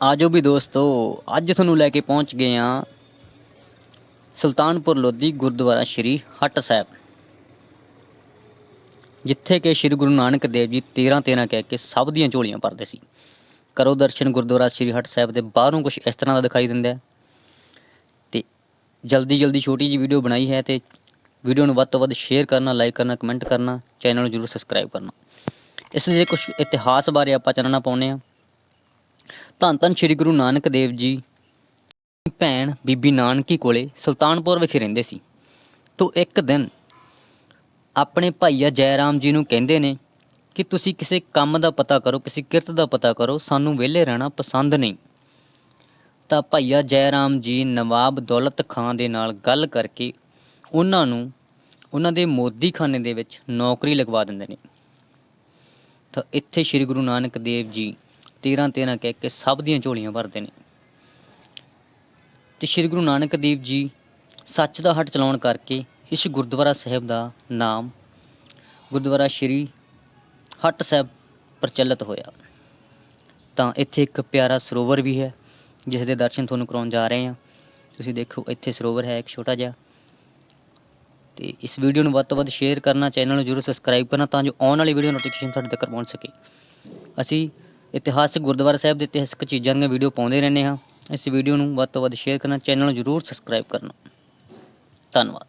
ਆਜੋ ਵੀ ਦੋਸਤੋ, ਅੱਜ ਤੁਹਾਨੂੰ ਲੈ ਕੇ ਪਹੁੰਚ ਗਏ ਆ ਸੁਲਤਾਨਪੁਰ ਲੋਧੀ ਗੁਰਦੁਆਰਾ ਸ਼੍ਰੀ ਹਟ ਸਾਹਿਬ, ਜਿੱਥੇ ਕਿ ਸ਼੍ਰੀ ਗੁਰੂ ਨਾਨਕ ਦੇਵ ਜੀ 13 13 ਕਹਿ ਕੇ ਸਭ ਦੀਆਂ ਝੋਲੀਆਂ ਭਰਦੇ ਸੀ। ਕਰੋ ਦਰਸ਼ਨ ਗੁਰਦੁਆਰਾ ਸ਼੍ਰੀ ਹਟ ਸਾਹਿਬ ਦੇ ਬਾਹਰੋਂ ਕੁਝ ਇਸ ਤਰ੍ਹਾਂ ਦਾ ਦਿਖਾਈ ਦਿੰਦਾ ਹੈ। ਤੇ ਜਲਦੀ ਜਲਦੀ ਛੋਟੀ ਜੀ ਵੀਡੀਓ ਬਣਾਈ ਹੈ ਤੇ ਵੀਡੀਓ ਨੂੰ ਵੱਧ ਤੋਂ ਵੱਧ ਸ਼ੇਅਰ ਕਰਨਾ, ਲਾਈਕ ਕਰਨਾ, ਕਮੈਂਟ ਕਰਨਾ, ਚੈਨਲ ਨੂੰ ਜਰੂਰ ਸਬਸਕ੍ਰਾਈਬ ਕਰਨਾ। ਇਸ ਲਈ ਕੁਝ ਇਤਿਹਾਸ ਬਾਰੇ ਆਪਾਂ ਚਾਨਣਾ ਪਾਉਂਦੇ ਆ ਧੰਨ ਧੰਨ ਸ਼੍ਰੀ ਗੁਰੂ ਨਾਨਕ ਦੇਵ ਜੀ। ਭੈਣ ਬੀਬੀ ਨਾਨਕੀ ਕੋਲੇ ਸੁਲਤਾਨਪੁਰ ਵਿਖੇ ਰਹਿੰਦੇ ਸੀ। ਤੋਂ ਇੱਕ ਦਿਨ ਆਪਣੇ ਭਾਈਆ ਜੈ ਰਾਮ ਜੀ ਨੂੰ ਕਹਿੰਦੇ ਨੇ ਕਿ ਤੁਸੀਂ ਕਿਸੇ ਕੰਮ ਦਾ ਪਤਾ ਕਰੋ, ਕਿਸੇ ਕਿਰਤ ਦਾ ਪਤਾ ਕਰੋ, ਸਾਨੂੰ ਵਿਹਲੇ ਰਹਿਣਾ ਪਸੰਦ ਨਹੀਂ। ਤਾਂ ਭਾਈਆ ਜੈ ਰਾਮ ਜੀ ਨਵਾਬ ਦੌਲਤ ਖਾਨ ਦੇ ਨਾਲ ਗੱਲ ਕਰਕੇ ਉਹਨਾਂ ਨੂੰ, ਉਹਨਾਂ ਦੇ ਮੋਦੀਖਾਨੇ ਦੇ ਵਿੱਚ ਨੌਕਰੀ ਲਗਵਾ ਦਿੰਦੇ ਨੇ। ਤਾਂ ਇੱਥੇ ਸ੍ਰੀ ਗੁਰੂ ਨਾਨਕ ਦੇਵ ਜੀ 13 13 ਕਹਿ ਕੇ ਸਭ ਦੀਆਂ ਝੋਲੀਆਂ ਭਰਦੇ ਨੇ। ਤੇ ਸ੍ਰੀ ਗੁਰੂ ਨਾਨਕ ਦੇਵ ਜੀ ਸੱਚ ਦਾ ਹੱਟ ਚਲਾਉਣ ਕਰਕੇ ਇਸ ਗੁਰਦੁਆਰਾ ਸਾਹਿਬ ਦਾ ਨਾਮ ਗੁਰਦੁਆਰਾ ਸ੍ਰੀ ਹੱਟ ਸਾਹਿਬ ਪ੍ਰਚਲਿਤ ਹੋਇਆ। ਤਾਂ ਇੱਥੇ ਇੱਕ ਪਿਆਰਾ ਸਰੋਵਰ ਵੀ ਹੈ, ਜਿਸ ਦੇ ਦਰਸ਼ਨ ਤੁਹਾਨੂੰ ਕਰਾਉਣ ਜਾ ਰਹੇ ਹਾਂ। ਤੁਸੀਂ ਦੇਖੋ, ਇੱਥੇ ਸਰੋਵਰ ਹੈ, ਇੱਕ ਛੋਟਾ ਜਿਹਾ। ਤੇ ਇਸ ਵੀਡੀਓ ਨੂੰ ਵੱਧ ਤੋਂ ਵੱਧ ਸ਼ੇਅਰ ਕਰਨਾ ਚੈਨਲ ਨੂੰ ਜਰੂਰ ਸਬਸਕ੍ਰਾਈਬ ਕਰਨਾ, ਤਾਂ ਜੋ ਆਉਣ ਵਾਲੀ ਵੀਡੀਓ ਨੋਟੀਫਿਕੇਸ਼ਨ ਤੁਹਾਡੇ ਤੱਕ ਪਹੁੰਚ ਸਕੇ। ਅਸੀਂ ਇਤਿਹਾਸਕ ਗੁਰਦੁਆਰਾ ਸਾਹਿਬ ਦੇ ਇਤਿਹਾਸਕ ਚੀਜ਼ਾਂ ਦੀਆਂ ਵੀਡੀਓ ਪਾਉਂਦੇ ਰਹਿੰਦੇ ਹਾਂ। ਇਸ ਵੀਡੀਓ ਨੂੰ ਵੱਧ ਤੋਂ ਵੱਧ ਸ਼ੇਅਰ ਕਰਨਾ ਚੈਨਲ ਨੂੰ ਜਰੂਰ ਸਬਸਕ੍ਰਾਈਬ ਕਰਨਾ। ਧੰਨਵਾਦ।